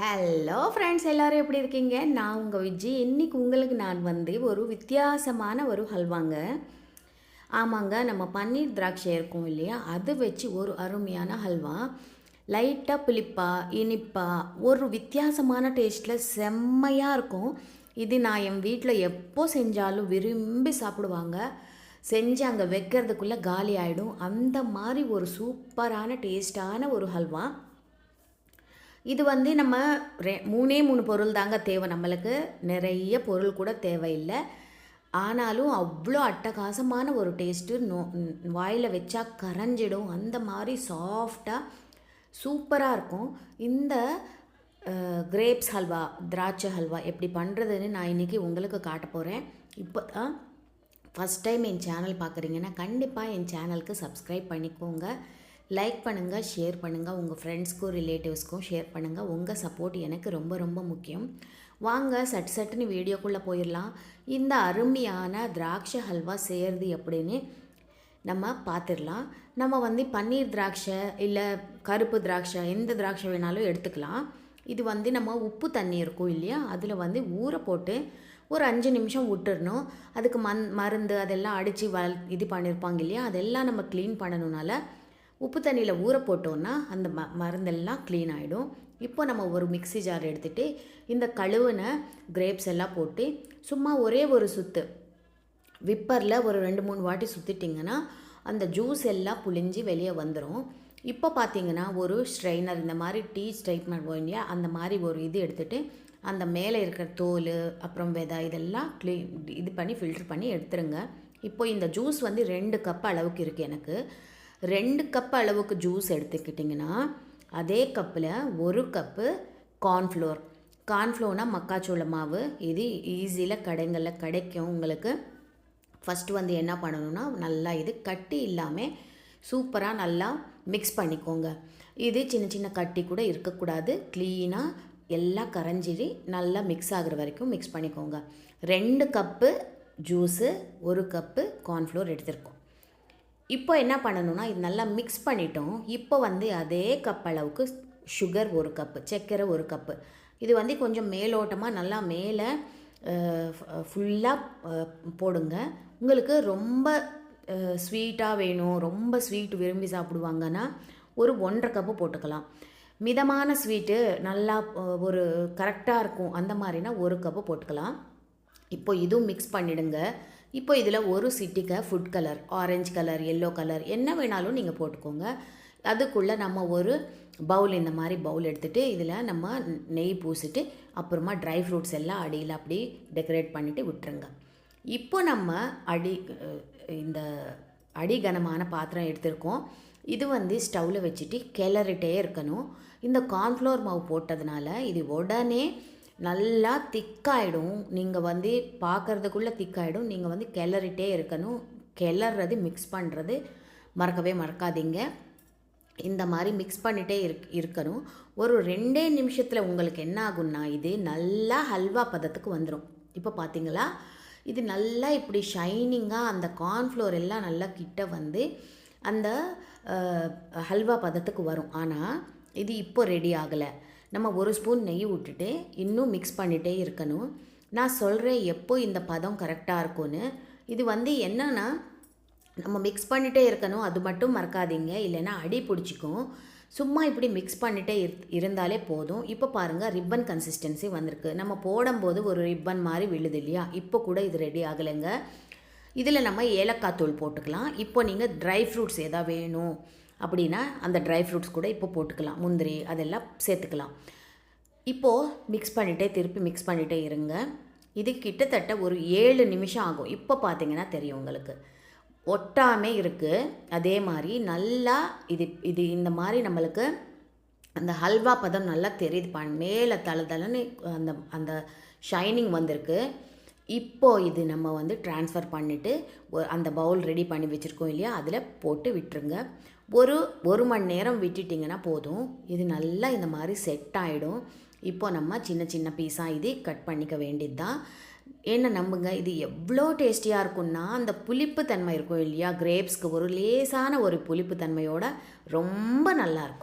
Hello friends எல்லோரும் எப்படி இருக்கீங்க? நான் உங்கள் விஜி. இன்றைக்கி உங்களுக்கு நான் வந்து ஒரு வித்தியாசமான ஒரு ஹல்வாங்க ஆமாங்க நம்ம பன்னீர் திராட்சை இருக்கும் இல்லையா? அது வச்சு ஒரு அருமையான ஹல்வா. லைட்டாக புளிப்பா இனிப்பா ஒரு வித்தியாசமான டேஸ்ட்டில் செம்மையாக இருக்கும். இது நான் என் வீட்டில் எப்போ செஞ்சாலும் விரும்பி சாப்பிடுவாங்க. செஞ்சு அங்கே வைக்கிறதுக்குள்ளே காலி ஆகிடும் அந்த மாதிரி ஒரு சூப்பரான டேஸ்டான ஒரு ஹல்வா. இது வந்து நம்ம ரெ மூணே மூணு பொருள் தாங்க தேவை நம்மளுக்கு. நிறைய பொருள் கூட தேவையில்லை. ஆனாலும் அவ்வளோ அட்டகாசமான ஒரு டேஸ்ட்டு நோ வாயில் வச்சா கரைஞ்சிடும். அந்த மாதிரி சாஃப்டாக சூப்பராக இருக்கும். இந்த கிரேப்ஸ் ஹல்வா திராட்சை ஹல்வா எப்படி பண்ணுறதுன்னு நான் இன்றைக்கி உங்களுக்கு காட்ட போகிறேன் இப்போ தான் ஃபஸ்ட் டைம் என் சேனல் பார்க்குறீங்கன்னா கண்டிப்பாக என் சேனலுக்கு சப்ஸ்கிரைப் பண்ணிக்கோங்க. லைக் பண்ணுங்கள் ஷேர் பண்ணுங்கள் உங்கள் ஃப்ரெண்ட்ஸ்க்கும் ரிலேட்டிவ்ஸ்க்கும் ஷேர் பண்ணுங்கள் உங்கள் சப்போர்ட் எனக்கு ரொம்ப ரொம்ப முக்கியம். வாங்க சட் சட்டுன்னு வீடியோக்குள்ளே போயிடலாம் இந்த அருமையான திராட்சை ஹல்வா செய்கிறது எப்படின்னு நம்ம பார்த்துடலாம் நம்ம வந்து பன்னீர் திராட்சை இல்லை கருப்பு திராட்சை எந்த திராட்சை வேணாலும் எடுத்துக்கலாம். இது வந்து நம்ம உப்பு தண்ணி இருக்கும் இல்லையா? அதில் வந்து ஊற போட்டு ஒரு அஞ்சு நிமிஷம் விட்டுறணும். அதுக்கு மண் மருந்து அதெல்லாம் அடித்து வ இது பண்ணியிருப்பாங்க இல்லையா? அதெல்லாம் நம்ம க்ளீன் பண்ணணுனால உப்பு தண்ணியில் ஊற போட்டோன்னா அந்த ம மருந்தெல்லாம் க்ளீன் ஆகிடும் இப்போ நம்ம ஒரு மிக்சி ஜார் எடுத்துகிட்டு இந்த கழுவுன கிரேப்ஸ் எல்லாம் போட்டு சும்மா ஒரே ஒரு சுற்று விப்பரில் ஒரு ரெண்டு மூணு வாட்டி சுற்றிட்டிங்கன்னா அந்த ஜூஸ் எல்லாம் புளிஞ்சு வெளியே வந்துடும் இப்போ பார்த்தீங்கன்னா ஒரு ஸ்ட்ரெயினர் இந்த மாதிரி டீ ஸ்ட்ரைட்னர் இல்லையா அந்த மாதிரி ஒரு இது எடுத்துகிட்டு அந்த மேலே இருக்கிற தோல் அப்புறம் விதை இதெல்லாம் க்ளீன் இது பண்ணி ஃபில்டர் பண்ணி எடுத்துருங்க. இப்போ இந்த ஜூஸ் வந்து ரெண்டு கப் அளவுக்கு இருக்குது எனக்கு. ரெண்டு கப் அளவுக்கு ஜூஸ் எடுத்துக்கிட்டிங்கன்னா அதே கப்பில் ஒரு கப்பு கார்ன்ஃப்ளோர் கார்ன்ஃப்ளோர்னால் மக்காச்சோள மாவு. இது ஈஸியில் கடைங்களில் கிடைக்கும். உங்களுக்கு ஃபஸ்ட்டு வந்து என்ன பண்ணணும்னா நல்லா இது கட்டி இல்லாமல் சூப்பராக நல்லா மிக்ஸ் பண்ணிக்கோங்க. இது சின்ன சின்ன கட்டி கூட இருக்கக்கூடாது. க்ளீனாக எல்லாம் கரைஞ்சிரி நல்லா மிக்ஸ் ஆகிற வரைக்கும் மிக்ஸ் பண்ணிக்கோங்க. ரெண்டு கப்பு ஜூஸு ஒரு கப்பு கார்ன்ஃப்ளோர் எடுத்திருக்கோம். இப்போ என்ன பண்ணணும்னா இது நல்லா மிக்ஸ் பண்ணிட்டோம். இப்போ வந்து அதே கப் அளவுக்கு சுகர் ஒரு கப்பு சர்க்கரை ஒரு கப்பு இது வந்து கொஞ்சம் மேலோட்டமாக நல்லா மேலே ஃபுல்லாக போடுங்க. உங்களுக்கு ரொம்ப ஸ்வீட்டாக வேணும் ரொம்ப ஸ்வீட் விரும்பி சாப்பிடுவாங்கன்னா ஒரு ஒன்றரை கப்பு போட்டுக்கலாம். மிதமான ஸ்வீட்டு நல்லா ஒரு கரெக்டாக இருக்கும். அந்த மாதிரினா ஒரு கப்பு போட்டுக்கலாம். இப்போ இதுவும் மிக்ஸ் பண்ணிவிடுங்க இப்போ இதில் ஒரு சிட்டிக்கை food colour orange colour yellow colour என்ன வேணாலும் நீங்கள் போட்டுக்கோங்க. அதுக்குள்ளே நம்ம ஒரு பவுல் இந்த மாதிரி பவுல் எடுத்துகிட்டு இதில் நம்ம நெய் பூசிட்டு அப்புறமா ட்ரை ஃப்ரூட்ஸ் எல்லாம் அடியில் அப்படி டெக்கரேட் பண்ணிவிட்டு விட்டுருங்க. இப்போ நம்ம அடி இந்த அடிகனமான பாத்திரம் எடுத்திருக்கோம். இது வந்து ஸ்டவ்வில் வச்சுட்டு கிளறிட்டே இருக்கணும். இந்த கார்ன்ஃப்ளோர் மாவு போட்டதுனால இது உடனே நல்லா திக்காயிடும். நீங்கள் வந்து பார்க்குறதுக்குள்ளே திக்காயிடும். நீங்கள் வந்து கிளறிட்டே இருக்கணும். கிளறது மிக்ஸ் பண்ணுறது மறக்கவே மறக்காதீங்க. இந்த மாதிரி மிக்ஸ் பண்ணிகிட்டே இருக் இருக்கணும். ஒரு ரெண்டே நிமிஷத்தில் உங்களுக்கு என்ன ஆகும்னா இது நல்லா ஹல்வா பதத்துக்கு வந்துடும் இப்போ பார்த்தீங்களா இது நல்லா இப்படி ஷைனிங்காக அந்த கார்ன்ஃப்ளோர் எல்லாம் நல்லா கிட்ட வந்து அந்த ஹல்வா பதத்துக்கு வரும். ஆனால் இது இப்போ ரெடி ஆகலை. நம்ம ஒரு ஸ்பூன் நெய் விட்டுட்டு இன்னும் மிக்ஸ் பண்ணிகிட்டே இருக்கணும். நான் சொல்கிறேன் எப்போ இந்த பதம் கரெக்டாக இருக்கும்னு. இது வந்து என்னென்னா நம்ம மிக்ஸ் பண்ணிகிட்டே இருக்கணும். அது மட்டும் மறக்காதீங்க. இல்லைன்னா அடி பிடிச்சிக்கும். சும்மா இப்படி மிக்ஸ் பண்ணிகிட்டே இருந்தாலே போதும். இப்போ பாருங்கள் ரிப்பன் கன்சிஸ்டன்சி வந்திருக்கு. நம்ம போடும்போது ஒரு ரிப்பன் மாதிரி விழுது இல்லையா? இப்போ கூட இது ரெடி ஆகலைங்க. இதில் நம்ம ஏலக்காய் தூள் போட்டுக்கலாம். இப்போ நீங்கள் ட்ரை ஃப்ரூட்ஸ் எதாவது வேணும். அப்படின்னா அந்த ட்ரை ஃப்ரூட்ஸ் கூட இப்போ போட்டுக்கலாம். முந்திரி அதெல்லாம் சேர்த்துக்கலாம். இப்போது மிக்ஸ் பண்ணிகிட்டே திருப்பி மிக்ஸ் பண்ணிகிட்டே இருங்க. இது கிட்டத்தட்ட ஒரு ஏழு நிமிஷம் ஆகும். இப்போ பார்த்தீங்கன்னா தெரியும் உங்களுக்கு. ஒட்டாமே இருக்குது அதே மாதிரி நல்லா இது இது இந்த மாதிரி நம்மளுக்கு அந்த ஹல்வா பதம் நல்லா தெரியுது பா மேலே தலை தலைன்னு அந்த அந்த ஷைனிங் வந்திருக்கு. இப்போது இது நம்ம வந்து ட்ரான்ஸ்ஃபர் பண்ணிவிட்டு அந்த பவுல் ரெடி பண்ணி வச்சுருக்கோம் இல்லையா? அதில் போட்டு விட்டுருங்க. ஒரு ஒரு மணி நேரம் விட்டுட்டிங்கன்னா போதும். இது நல்லா இந்த மாதிரி செட் ஆகிடும் இப்போ நம்ம சின்ன சின்ன பீஸாக இது கட் பண்ணிக்க வேண்டியது தான் என்ன நம்புங்க? இது எவ்வளோ டேஸ்டியாக இருக்கும்னா அந்த புளிப்பு தன்மை இருக்கும் இல்லையா? கிரேப்ஸ்க்கு ஒரு லேசான ஒரு புளிப்பு தன்மையோட ரொம்ப நல்லாயிருக்கும்